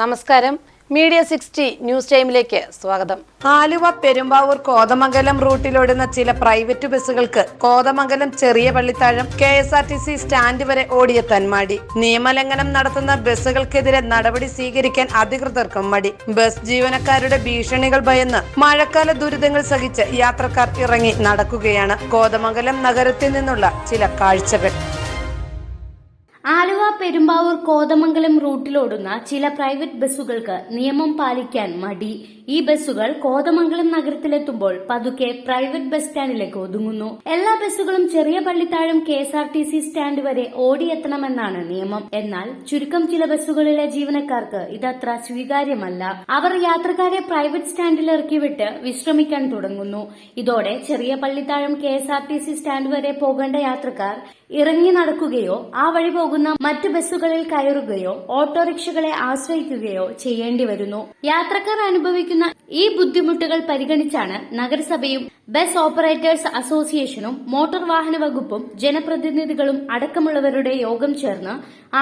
നമസ്കാരം. Media sixty news ടൈമിലേക്ക് സ്വാഗതം. ആലുവ പെരുമ്പാവൂർ കോതമംഗലം റൂട്ടിലോടുന്ന ചില private ബസ്സുകൾക്ക് Kothamangalam Cheriya Pallithazham K S R T C stand വരെ ഓടിയ തന്മാടി. നിയമലംഘനം നടത്തുന്ന ബസ്സുകൾക്കെതിരെ നടപടി സ്വീകരിക്കാൻ അധികൃതർക്കും മടി. ബസ് ജീവനക്കാരുടെ ഭീഷണികൾ ഭയന്ന് മഴക്കാല ദുരിതങ്ങൾ സഹിച്ച് യാത്രക്കാർ ഇറങ്ങി നടക്കുകയാണ്. കോതമംഗലം നഗരത്തിൽ നിന്നുള്ള ചില കാഴ്ചകൾ. ആലുവ പെരുമ്പാവൂർ കോതമംഗലം റൂട്ടിലോടുന്ന ചില പ്രൈവറ്റ് ബസ്സുകൾക്ക് നിയമം പാലിക്കാൻ മടി. ഈ ബസ്സുകൾ കോതമംഗലം നഗരത്തിലെത്തുമ്പോൾ പതുക്കെ പ്രൈവറ്റ് ബസ് സ്റ്റാൻഡിലേക്ക് ഒതുങ്ങുന്നു. എല്ലാ ബസ്സുകളും Cheriya Pallithazham K S R T C stand വരെ ഓടിയെത്തണമെന്നാണ് നിയമം. എന്നാൽ ചുരുക്കം ചില ബസ്സുകളിലെ ജീവനക്കാർക്ക് ഇതത്ര സ്വീകാര്യമല്ല. അവർ യാത്രക്കാരെ പ്രൈവറ്റ് സ്റ്റാൻഡിൽ ഇറക്കിവിട്ട് വിശ്രമിക്കാൻ തുടങ്ങുന്നു. ഇതോടെ Cheriya Pallithazham K S R T C stand വരെ പോകേണ്ട യാത്രക്കാർ ഇറങ്ങി നടക്കുകയോ ആ വഴി പോകുന്ന മറ്റ് ബസ്സുകളിൽ കയറുകയോ ഓട്ടോറിക്ഷകളെ ആശ്രയിക്കുകയോ ചെയ്യേണ്ടി വരുന്നു. യാത്രക്കാർ അനുഭവിക്കുന്ന ഈ ബുദ്ധിമുട്ടുകൾ പരിഗണിച്ചാണ് നഗരസഭയും ബസ് ഓപ്പറേറ്റേഴ്സ് അസോസിയേഷനും മോട്ടോർ വാഹന വകുപ്പും ജനപ്രതിനിധികളും അടക്കമുള്ളവരുടെ യോഗം ചേർന്ന്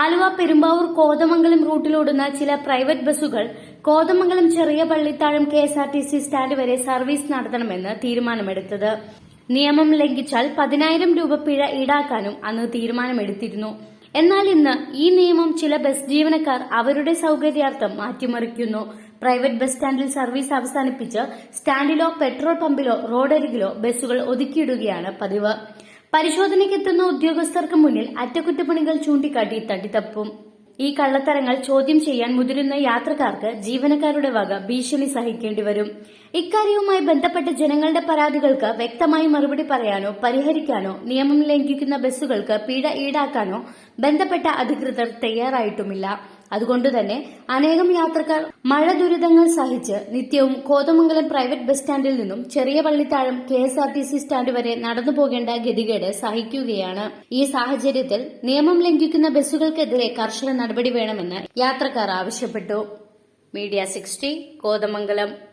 ആലുവ പെരുമ്പാവൂർ കോതമംഗലം റൂട്ടിലോടുന്ന ചില പ്രൈവറ്റ് ബസ്സുകൾ Kothamangalam Cheriya Pallithazham K S R T C stand വരെ സർവീസ് നടത്തണമെന്ന് തീരുമാനമെടുത്തത്. നിയമം ലംഘിച്ചാൽ പതിനായിരം രൂപ പിഴ ഈടാക്കാനും അന്ന് തീരുമാനമെടുത്തിരുന്നു. എന്നാൽ ഇന്ന് ഈ നിയമം ചില ബസ് ജീവനക്കാർ അവരുടെ സൗകര്യാർത്ഥം മാറ്റിമറിക്കുന്നു. പ്രൈവറ്റ് ബസ് സ്റ്റാൻഡിൽ സർവീസ് അവസാനിപ്പിച്ച് സ്റ്റാൻഡിലോ പെട്രോൾ പമ്പിലോ റോഡരികിലോ ബസ്സുകൾ ഒതുക്കിയിടുകയാണ് പതിവ്. പരിശോധനയ്ക്കെത്തുന്ന ഉദ്യോഗസ്ഥർക്ക് മുന്നിൽ അറ്റകുറ്റപ്പണികൾ ചൂണ്ടിക്കാട്ടി തട്ടിത്തപ്പും ഈ കള്ളത്തരങ്ങൾ ചോദ്യം ചെയ്യാൻ മുതിരുന്ന യാത്രക്കാർക്ക് ജീവനക്കാരുടെ വക ഭീഷണി സഹിക്കേണ്ടി വരും. ഇക്കാര്യവുമായി ബന്ധപ്പെട്ട ജനങ്ങളുടെ പരാതികൾക്ക് വ്യക്തമായി മറുപടി പറയാനോ പരിഹരിക്കാനോ നിയമം ലംഘിക്കുന്ന ബസ്സുകൾക്ക് പിഴ ഈടാക്കാനോ ബന്ധപ്പെട്ട അധികൃതർ തയ്യാറായിട്ടുമില്ല. അതുകൊണ്ടുതന്നെ അനേകം യാത്രക്കാർ മഴ ദുരിതങ്ങൾ സഹിച്ച് നിത്യവും കോതമംഗലം പ്രൈവറ്റ് ബസ് സ്റ്റാൻഡിൽ നിന്നും Cheriya Pallithazham K S R T C stand വരെ നടന്നു പോകേണ്ട ഗതികേട് സഹിക്കുകയാണ്. ഈ സാഹചര്യത്തിൽ നിയമം ലംഘിക്കുന്ന ബസ്സുകൾക്കെതിരെ കർശന നടപടി വേണമെന്ന് യാത്രക്കാർ ആവശ്യപ്പെട്ടു. Media sixty Kothamangalam.